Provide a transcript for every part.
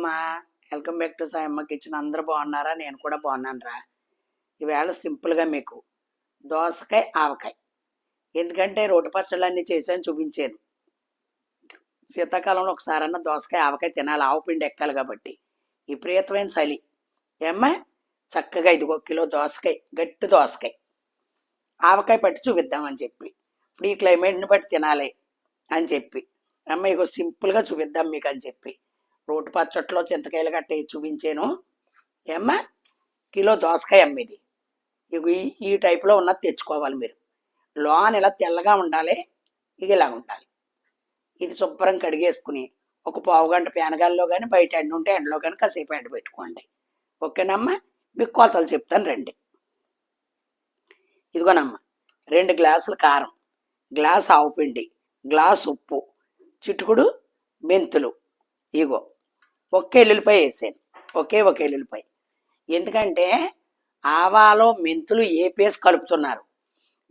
అమ్మా. Welcome back to Sayamma kitchen. అందరూ బాగున్నారా? నేను కూడా బాగున్నాను రా ఈవేళ సింపుల్గా మీకు దోసకాయ ఆవకాయ. ఎందుకంటే రోటి పచ్చళ్ళన్నీ చేశాను చూపించాను. శీతాకాలంలో ఒకసారన్నా దోసకాయ ఆవకాయ తినాలి. ఆవు పిండి ఎక్కాలి కాబట్టి. విపరీతమైన చలి. ఏమ్మా? చక్కగా ఇదిగో కిలో దోసకాయ గట్టి దోసకాయ. ఆవకాయ పట్టి చూపిద్దామని చెప్పి. ఇప్పుడు ఈ క్లైమేట్ని బట్టి తినాలి అని చెప్పి. అమ్మ ఇగో సింపుల్గా చూపిద్దాం మీకు అని చెప్పి. రోడ్డు పచ్చట్లో చింతకాయలు గట్ట చూపించాను. ఏమ్మా? కిలో దోసకాయ అమ్మ ఇది ఈ ఈ టైప్లో ఉన్నది తెచ్చుకోవాలి మీరు. లోన్ ఇలా తెల్లగా ఉండాలి ఇక ఇలా ఉండాలి. ఇది శుభ్రం కడిగేసుకుని ఒక పావు గంట పేనగాల్లో కానీ బయట ఎండ ఉంటే ఎండలో కానీ కాసేపు ఎండ పెట్టుకోండి. ఓకేనమ్మా? మీకు కోతలు చెప్తాను రండి. ఇదిగోనమ్మా రెండు గ్లాసులు కారం గ్లాస్ ఆవు పిండి గ్లాస్ ఉప్పు చిటుకుడు మెంతులు. ఇగో ఒక్క ఎల్లుల్లిపాయ వేసాను ఒకే ఒక ఎల్లుల్లిపాయ. ఎందుకంటే ఆవాలో మెంతులు ఏపేసి కలుపుతున్నారు?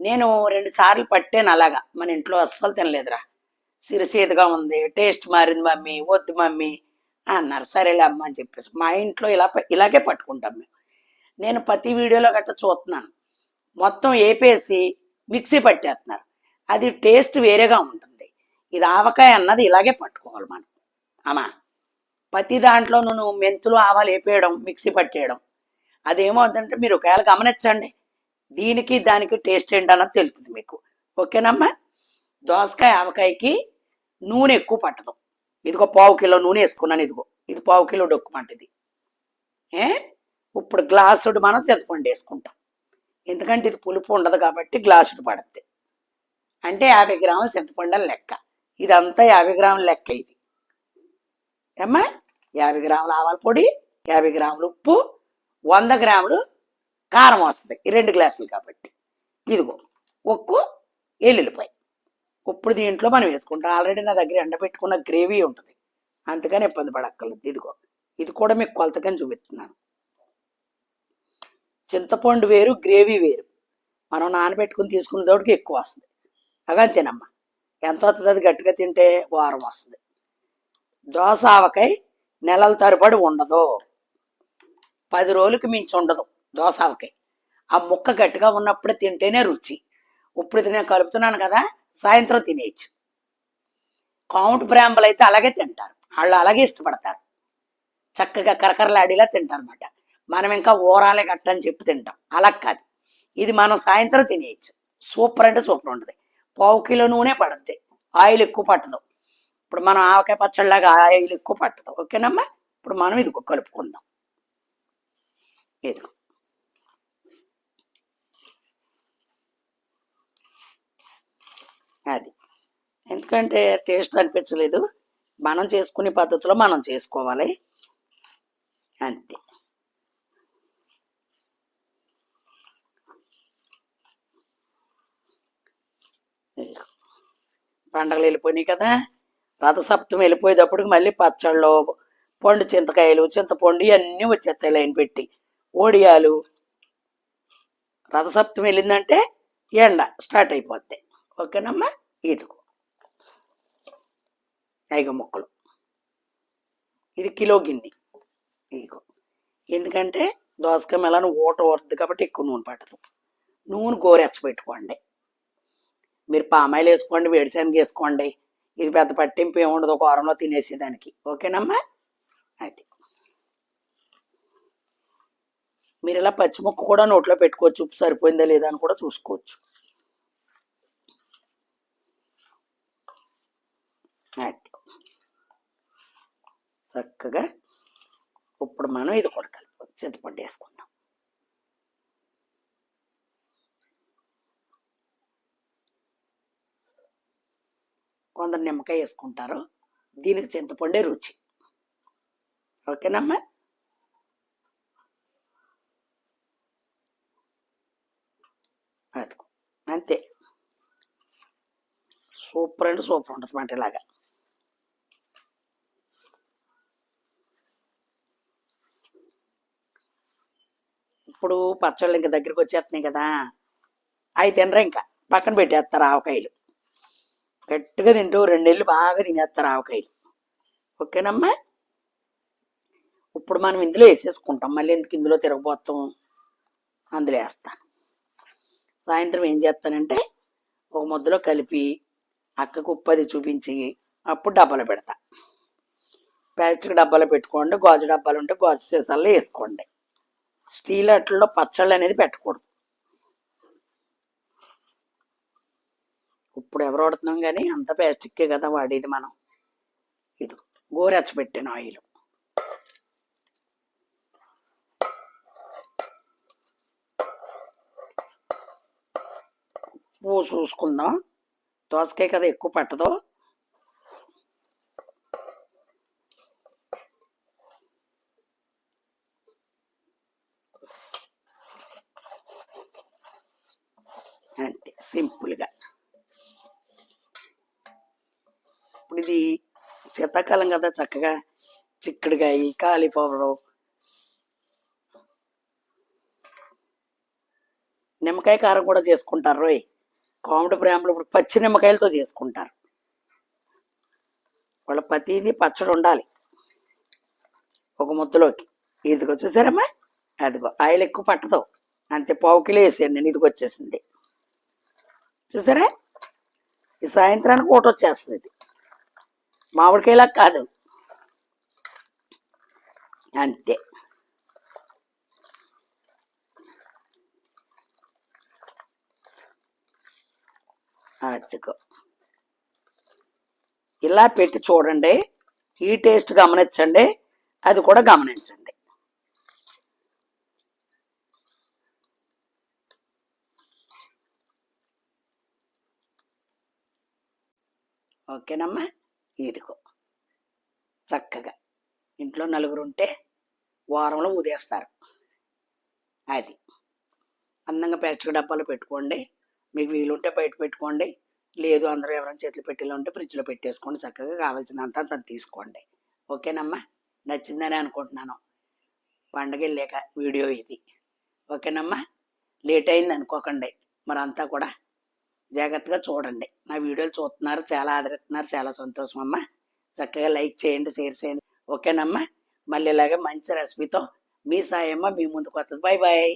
నేను రెండు సార్లు పట్టాను అలాగా. మన ఇంట్లో అస్సలు తినలేదురా. సిరిసేదుగా ఉంది. టేస్ట్ మారింది మమ్మీ. వద్దు మమ్మీ. అన్నారు. సరేలే అమ్మ అని చెప్పేసి. మా ఇంట్లో ఇలా ఇలాగే పట్టుకుంటాం మేము. నేను ప్రతి వీడియోలో గట్ట చూస్తున్నాను. మొత్తం ఏపేసి మిక్సీ పట్టేస్తున్నారు. అది టేస్ట్ వేరేగా ఉంటుంది. ఇది ఆవకాయ అన్నది ఇలాగే పట్టుకోవాలి మనం. అమ్మా. ప్రతి దాంట్లోనూ నువ్వు మెంతులు ఆవాలు వేపేయడం మిక్సీ పట్టేయడం. అదేమవుతుందంటే మీరు ఒకవేళ గమనించండి. దీనికి దానికి టేస్ట్ ఏంటన్నది తెలుస్తుంది మీకు. ఓకేనమ్మా? దోసకాయ ఆవకాయకి నూనె ఎక్కువ పట్టదు. ఇదిగో పావు కిలో నూనె వేసుకున్నాను ఇదిగో. ఇది పావు కిలో డొక్కుమంట ఇది. ఏ? ఇప్పుడు గ్లాసుడు మనం చింతపండు వేసుకుంటాం. ఎందుకంటే ఇది పులుపు ఉండదు కాబట్టి గ్లాసుడు పడుతుంది అంటే యాభై గ్రాముల చింతపండు లెక్క. ఇదంతా యాభై గ్రాముల లెక్క ఇది. ఏమ్మా? యాభై గ్రాముల ఆవాల పొడి యాభై గ్రాములు ఉప్పు వంద గ్రాములు కారం వస్తుంది. ఈ రెండు గ్లాసులు కాబట్టి. ఇదిగో ఉక్కు ఎల్లుల్లిపాయ. ఇప్పుడు దీంట్లో మనం వేసుకుంటాం. ఆల్రెడీ నా దగ్గర ఎండబెట్టుకున్న గ్రేవీ ఉంటుంది. అందుకని ఇబ్బంది పడక్కర్లేదు. ఇదిగో ఇది కూడా మీకు కొలతకని చూపిస్తున్నాను. చింతపండు వేరు గ్రేవీ వేరు. మనం నానబెట్టుకుని తీసుకున్న తోటికి ఎక్కువ వస్తుంది. అగా తినమ్మా ఎంత వస్తుంది అది గట్టిగా తింటే వారం వస్తుంది. దోశ ఆవకాయ నెలల తరబడి ఉండదు. పది రోజులకి మించి ఉండదు దోసావకాయ ఆ ముక్క గట్టిగా ఉన్నప్పుడే తింటేనే రుచి. ఇప్పుడు ఇది నేను కలుపుతున్నాను కదా సాయంత్రం తినేయచ్చు. కౌంట్ బ్రాంబలు అయితే అలాగే తింటారు. వాళ్ళు అలాగే ఇష్టపడతారు. చక్కగా కరకరలాడేలా తింటారు అనమాట మనం ఇంకా ఊరాలే గట్టని చెప్పి తింటాం. అలా కాదు. ఇది మనం సాయంత్రం తినేయచ్చు. సూపర్ అంటే సూపర్ ఉంటుంది. పావు కిలో నూనె పడుద్ది. ఆయిల్ ఎక్కువ పట్టదు. ఇప్పుడు మనం ఆవకాయ పచ్చళ్ళగా ఆయిల్ ఎక్కువ పట్టదు ఓకేనమ్మా? ఇప్పుడు మనం ఇది కలుపుకుందాం. ఇది అది. ఎందుకంటే టేస్ట్ అనిపించలేదు. మనం చేసుకునే పద్ధతిలో మనం చేసుకోవాలి. అంతే. పండగలు వెళ్ళిపోయినాయి కదా. రథసప్తమి వెళ్ళిపోయేటప్పటికి మళ్ళీ పచ్చళ్ళు పండు చింతకాయలు చింతపండు ఇవన్నీ వచ్చేస్తాయి లైన్ పెట్టి. ఓడియాలు. రథసప్తమి వెళ్ళిందంటే ఎండ స్టార్ట్ అయిపోద్ది. ఓకేనమ్మా? ఇదిగో. ఐగ ముక్కలు. ఇది కిలో గిన్నె. ఇదిగో. ఎందుకంటే దోసకాయ మెలను ఊట ఊరుద్ది కాబట్టి ఎక్కువ నూనె పట్టదు. నూనె గోరెచ్చ పెట్టుకోండి. మీరు పామాయిల్ వేసుకోండి వేడిశనగ వేసుకోండి. ఇది పెద్ద పట్టింపు ఏముండదు ఒక వారంలో తినేసేదానికి. ఓకేనమ్మా? అది మీరు ఇలా పచ్చిముక్క కూడా నోట్లో పెట్టుకోవచ్చు ఉప్పు సరిపోయిందా లేదా అని కూడా చూసుకోవచ్చు. అది చక్కగా ఇప్పుడు మనం ఇది కూడా కలుపు చింతపండు వేసుకుందాం. కొందరు నిమ్మకాయ వేసుకుంటారు. దీనికి చింతపండే రుచి. ఓకేనమ్మా? అది అంతే. సూపర్ అండి సూపర్ ఉంటుంది మాట ఇలాగా. ఇప్పుడు పచ్చళ్ళు ఇంకా దగ్గరికి వచ్చేస్తున్నాయి కదా. అవి తినరా ఇంకా? పక్కన పెట్టేస్తారు ఆవకాయలు? గట్టిగా తింటూ రెండు నెలలు బాగా తినేస్తారు ఆవకాయలు ఓకేనమ్మా? ఇప్పుడు మనం ఇందులో వేసేసుకుంటాం. మళ్ళీ ఎందుకు ఇందులో తిరగబోతాం? అందులో వేస్తాను సాయంత్రం ఏం చేస్తానంటే ఒక ముద్దలో కలిపి అక్కకు ఉప్పది చూపించి అప్పుడు డబ్బాలో పెడతా. ప్లాస్టిక్ డబ్బాలో పెట్టుకోండి గాజు డబ్బాలు ఉంటే గాజు సీసాల్లో వేసుకోండి. స్టీల్ అట్లలో పచ్చళ్ళు అనేది పెట్టకూడదు. ఇప్పుడు ఎవరు వాడుతున్నాం కానీ అంత ప్లాస్టిక్కే కదా వాడేది మనం. ఇది గోరెచ్చ పెట్టిన ఆయిల్ ఉప్పు చూసుకుందాం. దోసకాయ కదా ఎక్కువ పట్టదు అంతే సింపుల్గా ఇది శీతాకాలం కదా చక్కగా చిక్కుడుకాయ కాలీఫ్లవరు. నిమ్మకాయ కారం కూడా చేసుకుంటారు. రోయ్ కామెడీ ప్రేమలు ఇప్పుడు పచ్చి నిమ్మకాయలతో చేసుకుంటారు. వాళ్ళ ప్రతిదీ పచ్చడి ఉండాలి. ఒక ముద్దలోకి. ఇదిగో వచ్చేసారమ్మా అదిగో ఆయిల్ ఎక్కువ పట్టదు. అంతే పావు కిలో వేసాను నేను ఇదికి వచ్చేసింది. చూసారా? ఈ సాయంత్రానికి ఒకటి వచ్చేస్తుంది ఇది. మామిడికాయలా కాదు. అంతే. అదిగో. ఇలా పెట్టి చూడండి. ఈ టేస్ట్ గమనించండి. అది కూడా గమనించండి. ఓకేనమ్మా? ఇదిగో. చక్కగా. ఇంట్లో నలుగురు ఉంటే వారంలో ఉదేస్తారు అది. అందంగా ప్లాస్టిక్ డబ్బాలు పెట్టుకోండి. మీకు వీలుంటే బయట పెట్టుకోండి. లేదు అందరూ ఎవరైనా చేతులు పెట్టేలా ఉంటే ఫ్రిడ్జ్లో పెట్టేసుకోండి. చక్కగా కావాల్సినంత అంత తీసుకోండి. ఓకేనమ్మా? నచ్చిందని అనుకుంటున్నాను. పండగ వెళ్ళాక వీడియో ఇది. ఓకేనమ్మా? లేట్ అయింది అనుకోకండి. మరి అంతా కూడా జాగ్రత్తగా చూడండి. నా వీడియోలు చూస్తున్నారు చాలా ఆదరిస్తున్నారు చాలా సంతోషం అమ్మా చక్కగా లైక్ చేయండి షేర్ చేయండి. ఓకేనమ్మా? మళ్ళీ ఇలాగే మంచి రెసిపీతో మీ సాయమ్మ మీ ముందుకు వస్తుంది. Bye bye